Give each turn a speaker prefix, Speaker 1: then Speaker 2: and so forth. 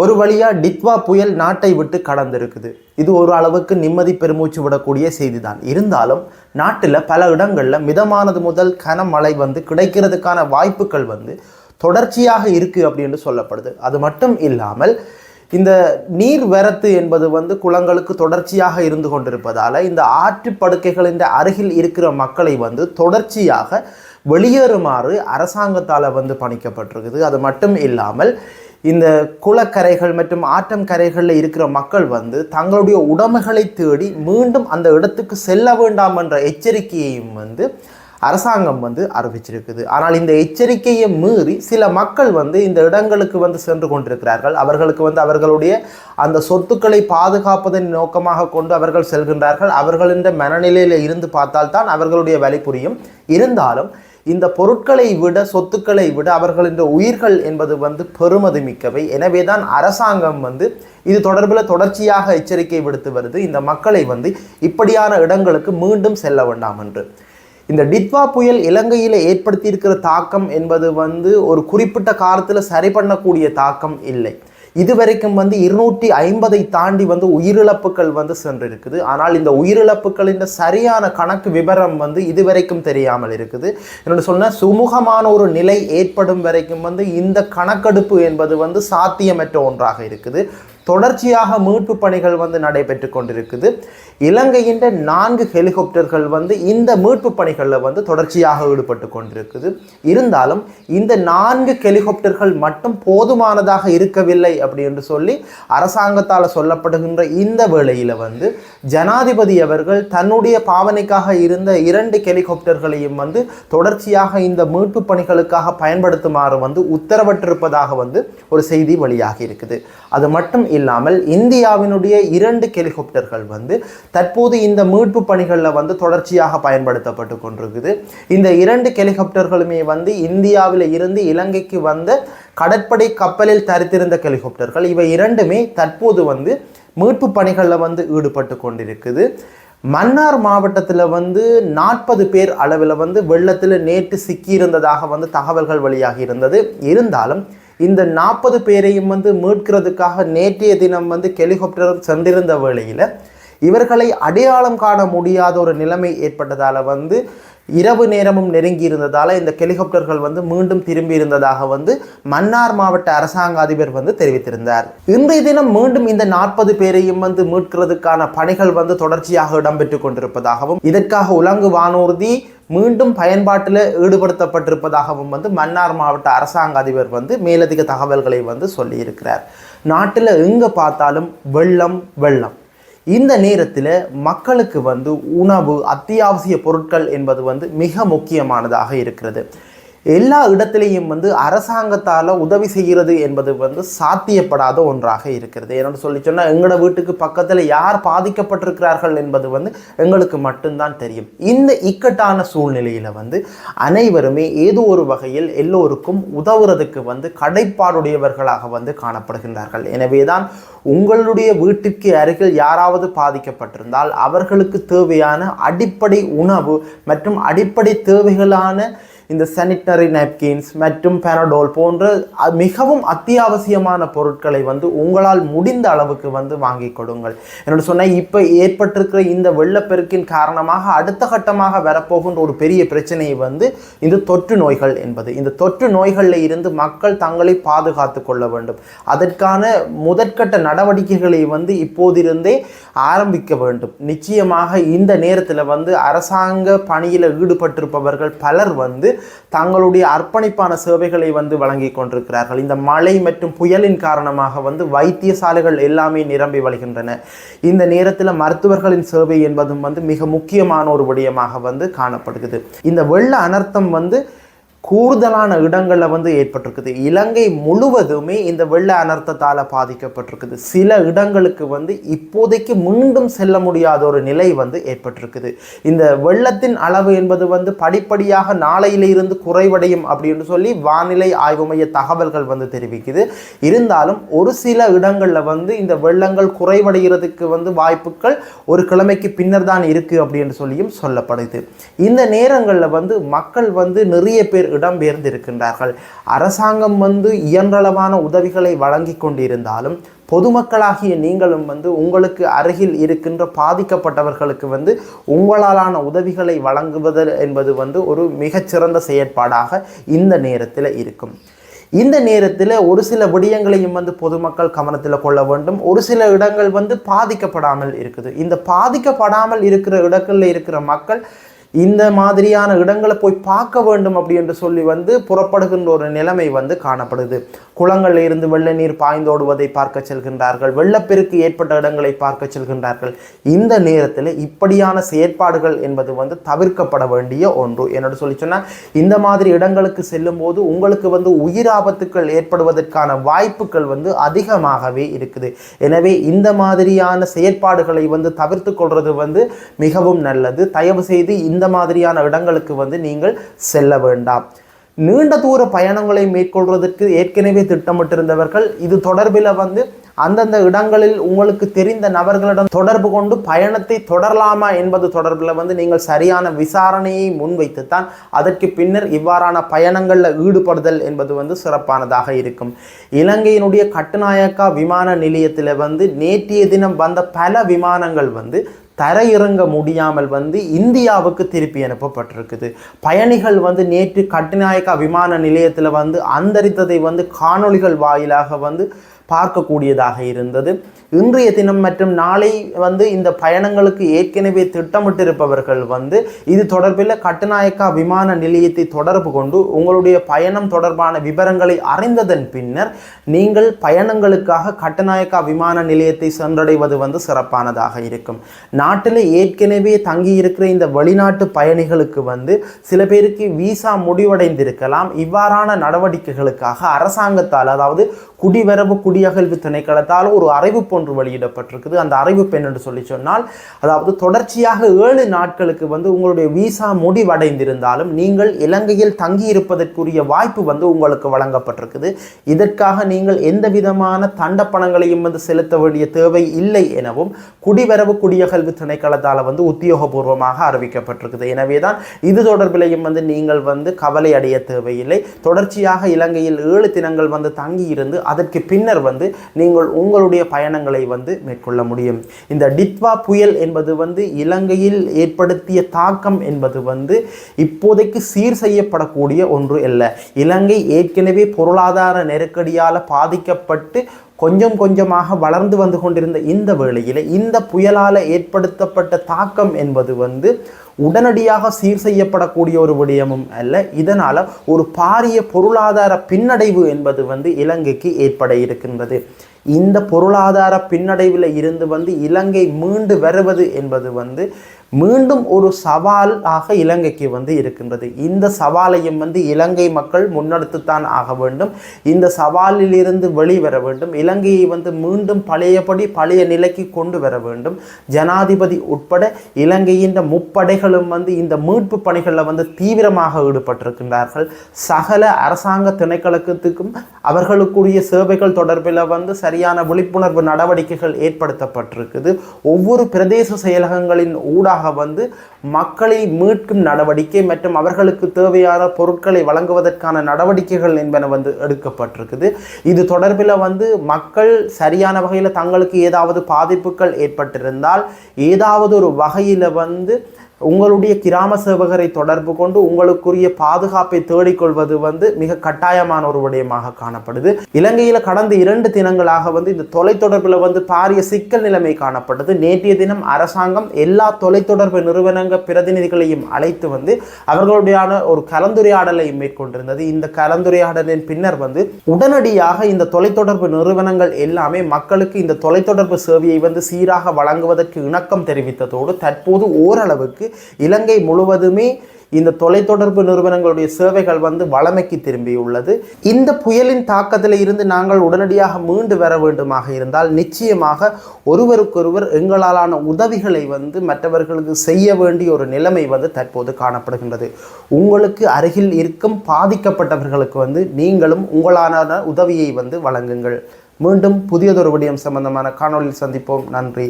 Speaker 1: ஒரு வழியாக டித்வா புயல் நாட்டை விட்டு கடந்திருக்குது. இது ஒரு அளவுக்கு நிம்மதி பெருமூச்சு விடக்கூடிய செய்தி தான் இருந்தாலும் நாட்டில் பல இடங்களில் மிதமானது முதல் கனமழை வந்து கிடைக்கிறதுக்கான வாய்ப்புகள் வந்து தொடர்ச்சியாக இருக்குது அப்படின்னு சொல்லப்படுது. அது மட்டும் இல்லாமல் இந்த நீர் வரத்து என்பது வந்து குளங்களுக்கு தொடர்ச்சியாக இருந்து கொண்டிருப்பதால் இந்த ஆற்று படுக்கைகளின் அருகில் இருக்கிற மக்களை வந்து தொடர்ச்சியாக வெளியேறுமாறு அரசாங்கத்தால் வந்து பணிக்கப்பட்டிருக்குது. அது மட்டும் இல்லாமல் இந்த குளக்கரைகள் மற்றும் ஆற்றம் கரைகளில் இருக்கிற மக்கள் வந்து தங்களுடைய உடமைகளை தேடி மீண்டும் அந்த இடத்துக்கு செல்ல வேண்டாம் என்ற எச்சரிக்கையையும் வந்து அரசாங்கம் வந்து அறிவிச்சிருக்குது. ஆனால் இந்த எச்சரிக்கையை மீறி சில மக்கள் வந்து இந்த இடங்களுக்கு வந்து சென்று கொண்டிருக்கிறார்கள். அவர்களுக்கு வந்து அவர்களுடைய அந்த சொத்துக்களை பாதுகாப்பதன் நோக்கமாக கொண்டு அவர்கள் செல்கின்றார்கள். அவர்களின் மனநிலையில் இருந்து பார்த்தால்தான் அவர்களுடைய வழி புரியும். இருந்தாலும் இந்த பொருட்களை விட சொத்துக்களை விட அவர்களின் உயிர்கள் என்பது வந்து பெருமதி மிக்கவை. எனவே தான் அரசாங்கம் வந்து இது தொடர்பில் தொடர்ச்சியாக எச்சரிக்கை விடுத்து வருது. இந்த மக்களை வந்து இப்படியான இடங்களுக்கு மீண்டும் செல்ல வேண்டாம் என்று. இந்த டித்வா புயல் இலங்கையில் ஏற்படுத்தியிருக்கிற தாக்கம் என்பது வந்து ஒரு குறிப்பிட்ட காலத்தில் சரி பண்ணக்கூடிய தாக்கம் இல்லை. இதுவரைக்கும் வந்து இருநூற்றி ஐம்பதை தாண்டி வந்து உயிரிழப்புகள் வந்து சென்றிருக்குது. ஆனால் இந்த உயிரிழப்புகளின் சரியான கணக்கு விவரம் வந்து இதுவரைக்கும் தெரியாமல் இருக்குது. என்னோட சொன்ன சுமூகமான ஒரு நிலை ஏற்படும் வரைக்கும் வந்து இந்த கணக்கெடுப்பு என்பது வந்து சாத்தியமற்ற ஒன்றாக இருக்குது. தொடர்ச்சியாக மீட்பு பணிகள் வந்து நடைபெற்று கொண்டிருக்குது. இலங்கையின் நான்கு ஹெலிகாப்டர்கள் வந்து இந்த மீட்பு பணிகளில் வந்து தொடர்ச்சியாக ஈடுபட்டு கொண்டிருக்குது. இருந்தாலும் இந்த நான்கு ஹெலிகாப்டர்கள் மட்டும் போதுமானதாக இருக்கவில்லை அப்படி என்று சொல்லி அரசாங்கத்தால் சொல்லப்படுகின்ற இந்த வேளையில் வந்து ஜனாதிபதி அவர்கள் தன்னுடைய பாவனைக்காக இருந்த இரண்டு ஹெலிகாப்டர்களையும் வந்து தொடர்ச்சியாக இந்த மீட்பு பணிகளுக்காக பயன்படுத்துமாறு வந்து உத்தரவிட்டிருப்பதாக வந்து ஒரு செய்தி வெளியாகி இருக்குது. அது மட்டும் இல்லாமல் இந்தியாவினுடைய இரண்டு ஹெலிகாப்டர்கள் வந்து தற்போது இந்த மீட்பு பணிகளில் வந்து தொடர்ச்சியாக பயன்படுத்தப்பட்டு கொண்டிருக்குது. இந்த இரண்டு ஹெலிகாப்டர்களுமே வந்து இந்தியாவில் இருந்து இலங்கைக்கு வந்த கடற்படை கப்பலில் தரித்திருந்த ஹெலிகாப்டர்கள். இவை இரண்டுமே தற்போது வந்து மீட்பு பணிகளில் வந்து ஈடுபட்டு கொண்டிருக்குது. மன்னார் மாவட்டத்தில் வந்து நாற்பது பேர் அளவில் வந்து வெள்ளத்தில் நேற்று சிக்கியிருந்ததாக வந்து தகவல்கள் வெளியாகி இருந்தது. இருந்தாலும் இந்த நாற்பது பேரையும் வந்து மீட்கிறதுக்காக நேற்றைய தினம் வந்து ஹெலிகாப்டர் சென்றிருந்த வேளையில் இவர்களை அடையாளம் காண முடியாத ஒரு நிலைமை ஏற்பட்டதால் வந்து இரவு நேரமும் நெருங்கி இருந்ததால் இந்த ஹெலிகாப்டர்கள் வந்து மீண்டும் திரும்பி இருந்ததாக வந்து மன்னார் மாவட்ட அரசாங்க அதிபர் வந்து தெரிவித்திருந்தார். இன்றைய தினம் மீண்டும் இந்த நாற்பது பேரையும் வந்து மீட்கிறதுக்கான பணிகள் வந்து தொடர்ச்சியாக இடம்பெற்று கொண்டிருப்பதாகவும் இதற்காக உலங்கு வானூர்தி மீண்டும் பயன்பாட்டில் ஈடுபடுத்தப்பட்டிருப்பதாகவும் வந்து மன்னார் மாவட்ட அரசாங்க அதிபர் வந்து மேலதிக தகவல்களை வந்து சொல்லியிருக்கிறார். நாட்டில் எங்கே பார்த்தாலும் வெள்ளம் வெள்ளம். இந்த நேரத்தில் மக்களுக்கு வந்து உணவு அத்தியாவசிய பொருட்கள் என்பது வந்து மிக முக்கியமானதாக இருக்கிறது. எல்லா இடத்துலையும் வந்து அரசாங்கத்தால் உதவி செய்கிறது என்பது வந்து சாத்தியப்படாத ஒன்றாக இருக்கிறது. என்னோட சொல்லி சொன்னால் எங்களோட வீட்டுக்கு பக்கத்தில் யார் பாதிக்கப்பட்டிருக்கிறார்கள் என்பது வந்து எங்களுக்கு மட்டும்தான் தெரியும். இந்த இக்கட்டான சூழ்நிலையில் வந்து அனைவருமே ஏதோ ஒரு வகையில் எல்லோருக்கும் உதவுறதுக்கு வந்து கடைப்பாடுடையவர்களாக வந்து காணப்படுகின்றார்கள். எனவே தான் உங்களுடைய வீட்டிற்கு அருகில் யாராவது பாதிக்கப்பட்டிருந்தால் அவர்களுக்கு தேவையான அடிப்படை உணவு மற்றும் அடிப்படை தேவைகளான இந்த சானிட்டரி நாப்கின்ஸ் மற்றும் பேனடோல் போன்ற மிகவும் அத்தியாவசியமான பொருட்களை வந்து உங்களால் முடிந்த அளவுக்கு வந்து வாங்கி கொடுங்கள். என்னோட சொன்னால் இப்போ ஏற்பட்டிருக்கிற இந்த வெள்ளப்பெருக்கின் காரணமாக அடுத்த கட்டமாக வரப்போகின்ற ஒரு பெரிய பிரச்சனை வந்து இந்த தொற்று நோய்கள் என்பது. இந்த தொற்று நோய்களில் இருந்து மக்கள் தங்களை பாதுகாத்து கொள்ள வேண்டும். அதற்கான முதற்கட்ட நடவடிக்கைகளை வந்து இப்போதிருந்தே ஆரம்பிக்க வேண்டும். நிச்சயமாக இந்த நேரத்தில் வந்து அரசாங்க பணியில் ஈடுபட்டிருப்பவர்கள் பலர் வந்து தங்களுடைய அர்ப்பணிப்பான சேவைகளை வந்து வழங்கி கொண்டிருக்கிறார்கள். இந்த மழை மற்றும் புயலின் காரணமாக வந்து வைத்தியசாலைகள் எல்லாமே நிரம்பி வழிகின்றன. இந்த நேரத்தில் மருத்துவர்களின் சேவை என்பதும் வந்து மிக முக்கியமான ஒரு விடயமாக வந்து காணப்படுகிறது. இந்த வெள்ள அனர்த்தம் வந்து கூடுதலான இடங்களில் வந்து ஏற்பட்டிருக்குது. இலங்கை முழுவதுமே இந்த வெள்ள அனர்த்தத்தால் பாதிக்கப்பட்டிருக்குது. சில இடங்களுக்கு வந்து இப்போதைக்கு மீண்டும் செல்ல முடியாத ஒரு நிலை வந்து ஏற்பட்டிருக்குது. இந்த வெள்ளத்தின் அளவு என்பது வந்து படிப்படியாக நாளையிலிருந்து குறைவடையும் அப்படின்னு சொல்லி வானிலை ஆய்வு மைய தகவல்கள் வந்து தெரிவிக்குது. இருந்தாலும் ஒரு சில இடங்களில் வந்து இந்த வெள்ளங்கள் குறைவடைகிறதுக்கு வந்து வாய்ப்புகள் ஒரு கிழமைக்கு பின்னர் தான் இருக்குது அப்படின்னு சொல்லியும் சொல்லப்படுது. இந்த நேரங்களில் வந்து மக்கள் வந்து நிறைய பேர் இடம்பெயர்ந்திருக்கின்றார்கள். அரசாங்கம் வந்து இயன்றளவான உதவிகளை வழங்கி கொண்டிருந்தாலும் பொதுமக்களாகிய நீங்களும் வந்து உங்களுக்கு அருகில் இருக்கின்ற பாதிக்கப்பட்டவர்களுக்கு வந்து உங்களாலான உதவிகளை வழங்குவது என்பது வந்து ஒரு மிகச்சிறந்த செயற்பாடாக இந்த நேரத்தில் இருக்கும். இந்த நேரத்தில் ஒரு சில விடயங்களையும் வந்து பொதுமக்கள் கவனத்தில் கொள்ள வேண்டும். ஒரு சில இடங்கள் வந்து பாதிக்கப்படாமல் இருக்குது. இந்த பாதிக்கப்படாமல் இருக்கிற இடங்களில் இருக்கிற மக்கள் இந்த மாதிரியான இடங்களை போய் பார்க்க வேண்டும் அப்படி என்று சொல்லி வந்து புறப்படுகின்ற ஒரு நிலைமை வந்து காணப்படுது. குளங்களில் இருந்து வெள்ள நீர் பாய்ந்தோடுவதை பார்க்க செல்கின்றார்கள். வெள்ளப்பெருக்கு ஏற்பட்ட இடங்களை பார்க்க செல்கின்றார்கள். இந்த நேரத்தில் இப்படியான செயற்பாடுகள் என்பது வந்து தவிர்க்கப்பட வேண்டிய ஒன்று. என்னோட சொல்லி சொன்னால் இந்த மாதிரி இடங்களுக்கு செல்லும் போது உங்களுக்கு வந்து உயிர் ஆபத்துக்கள் ஏற்படுவதற்கான வாய்ப்புகள் வந்து அதிகமாகவே இருக்குது. எனவே இந்த மாதிரியான செயற்பாடுகளை வந்து தவிர்த்து கொள்வது வந்து மிகவும் நல்லது. தயவு செய்து இந்த இந்த மாதிரியான இடங்களுக்கு வந்து நீங்கள் செல்ல வேண்டாம். நீண்ட தூர பயணங்களை மேற்கொள்வதற்கு ஏற்கனவே திட்டமிட்டிருந்தவர்கள் இது தொடர்பில் வந்து அந்தந்த இடங்களில் உங்களுக்கு தெரிந்த நபர்களிடம் தொடர்பு கொண்டு பயணத்தை தொடரலாமா என்பது தொடர்பில் வந்து நீங்கள் சரியான விசாரணையை முன்வைத்துத்தான் அதற்கு பின்னர் இவ்வாறான பயணங்களில் ஈடுபடுதல் என்பது வந்து சிறப்பானதாக இருக்கும். இலங்கையினுடைய கட்டுநாயக்கா விமான நிலையத்தில் வந்து நேற்றைய தினம் வந்த பல விமானங்கள் வந்து தரையிறங்க முடியாமல் வந்து இந்தியாவுக்கு திருப்பி அனுப்பப்பட்டிருக்குது. பயணிகள் வந்து நேற்று கட்டுநாயக்கா விமான நிலையத்தில் வந்து அந்தரித்ததை வந்து காணொளிகள் வாயிலாக வந்து பார்க்கக்கூடியதாக இருந்தது. இன்றைய தினம் மற்றும் நாளை வந்து இந்த பயணங்களுக்கு ஏற்கனவே திட்டமிட்டிருப்பவர்கள் வந்து இது தொடர்பில் கட்டுநாயக்கா விமான நிலையத்தை தொடர்பு கொண்டு உங்களுடைய பயணம் தொடர்பான விவரங்களை அறிந்ததன் பின்னர் நீங்கள் பயணங்களுக்காக கட்டுநாயக்கா விமான நிலையத்தை சென்றடைவது வந்து சிறப்பானதாக இருக்கும். நாட்டில் ஏற்கனவே தங்கியிருக்கிற இந்த வெளிநாட்டு பயணிகளுக்கு வந்து சில பேருக்கு விசா முடிவடைந்திருக்கலாம். இவ்வாறான நடவடிக்கைகளுக்காக அரசாங்கத்தால் அதாவது குடிவரவு குடி குடியகல்வு திணைக்களத்தால் ஒரு அறிவிப்பு ஒன்று வெளியிடப்பட்டிருக்குது. அந்த அறிவிப்பு என்னென்று சொல்லி சொன்னால் அதாவது தொடர்ச்சியாக ஏழு நாட்களுக்கு வந்து உங்களுடைய விசா முடிவடைந்திருந்தாலும் நீங்கள் இலங்கையில் தங்கியிருப்பதற்குரிய வாய்ப்பு வந்து உங்களுக்கு வழங்கப்பட்டிருக்குது. இதற்காக நீங்கள் எந்த விதமான தண்டப்பணங்களையும் வந்து செலுத்த வேண்டிய தேவை இல்லை எனவும் குடிவரவு குடியகழ்வு திணைக்களத்தால் வந்து உத்தியோகபூர்வமாக அறிவிக்கப்பட்டிருக்குது. எனவே தான் இது தொடர்பிலையும் வந்து நீங்கள் வந்து கவலை அடைய தேவையில்லை. தொடர்ச்சியாக இலங்கையில் ஏழு தினங்கள் வந்து தங்கியிருந்து அதற்கு பின்னர் வந்து நீங்கள் உங்களுடைய பயணங்களை வந்து மேற்கொள்ள முடியும். இந்த டித்வா புயல் என்பது வந்து இலங்கையில் ஏற்படுத்திய தாக்கம் என்பது வந்து இப்போதைக்கு சீர் செய்யப்படக்கூடிய ஒன்று அல்ல. இலங்கை ஏற்கனவே பொருளாதார நெருக்கடியால் பாதிக்கப்பட்டு கொஞ்சம் கொஞ்சமாக வளர்ந்து வந்து கொண்டிருந்த இந்த வேளையில் இந்த புயலால் ஏற்படுத்தப்பட்ட தாக்கம் என்பது வந்து உடனடியாக சீர் செய்யப்படக்கூடிய ஒரு விடயமும் அல்ல. இதனால் ஒரு பாரிய பொருளாதார பின்னடைவு என்பது வந்து இலங்கைக்கு ஏற்பட இருக்கின்றது. இந்த பொருளாதார பின்னடைவில் இருந்து வந்து இலங்கை மீண்டு வருவது என்பது வந்து மீண்டும் ஒரு சவாலாக இலங்கைக்கு வந்து இருக்கின்றது. இந்த சவாலையும் வந்து இலங்கை மக்கள் முன்னெடுத்துத்தான் ஆக வேண்டும். இந்த சவாலிலிருந்து வெளிவர வேண்டும். இலங்கையை வந்து மீண்டும் பழையபடி பழைய நிலைக்கு கொண்டு வர வேண்டும். ஜனாதிபதி உட்பட இலங்கையின் முப்படைகளும் வந்து இந்த மீட்பு பணிகளில் வந்து தீவிரமாக ஈடுபட்டிருக்கின்றார்கள். சகல அரசாங்க திணைக்களத்துக்கும் அவர்களுக்குரிய சேவைகள் தொடர்பில் வந்து சரியான விழிப்புணர்வு நடவடிக்கைகள் ஏற்படுத்தப்பட்டிருக்குது. ஒவ்வொரு பிரதேச செயலகங்களின் ஊடாக வந்து மக்களை மீட்கும் நடவடிக்கை மற்றும் அவர்களுக்கு தேவையான பொருட்களை வழங்குவதற்கான நடவடிக்கைகள் என்பன வந்து எடுக்கப்பட்டிருக்குது. இது தொடர்பில் வந்து மக்கள் சரியான வகையில் தங்களுக்கு ஏதாவது பாதிப்புகள் ஏற்பட்டிருந்தால் ஏதாவது ஒரு வகையில் வந்து உங்களுடைய கிராம சேவகரை தொடர்பு கொண்டு உங்களுக்குரிய பாதுகாப்பை தேடிக்கொள்வது வந்து மிக கட்டாயமான ஒரு விடயமாக காணப்படுது. இலங்கையில் கடந்த இரண்டு தினங்களாக வந்து இந்த தொலைத்தொடர்பில் வந்து பாரிய சிக்கல் நிலைமை காணப்பட்டது நேற்றைய தினம் அரசாங்கம் எல்லா தொலைத்தொடர்பு நிறுவனங்க பிரதிநிதிகளையும் அழைத்து வந்து அவர்களுடையான ஒரு கலந்துரையாடலை மேற்கொண்டிருந்தது. இந்த கலந்துரையாடலின் பின்னர் வந்து உடனடியாக இந்த தொலைத்தொடர்பு நிறுவனங்கள் எல்லாமே மக்களுக்கு இந்த தொலைத்தொடர்பு சேவையை வந்து சீராக வழங்குவதற்கு இணக்கம் தெரிவித்ததோடு தற்போது ஓரளவுக்கு இலங்கை முழுவதுமே இந்த தொலைத்தொடர்பு நிறுவனங்களுடைய சேவைகள் வந்து வளமைக்கு திரும்பியுள்ளது இந்த புயலின் தாக்கத்தில் இருந்து நாங்கள் உடனடியாக மீண்டு வர வேண்டுமாக இருந்தால் நிச்சயமாக ஒருவருக்கொருவர் எங்களாலான உதவிகளை வந்து மற்றவர்களுக்கு செய்ய வேண்டிய ஒரு நிலைமை வந்து தற்போது காணப்படுகின்றது. உங்களுக்கு அருகில் இருக்கும் பாதிக்கப்பட்டவர்களுக்கு வந்து நீங்களும் உங்களான உதவியை வந்து வழங்குங்கள். மீண்டும் புதியதொரு விடயம் சம்பந்தமான காணொலியில் சந்திப்போம். நன்றி.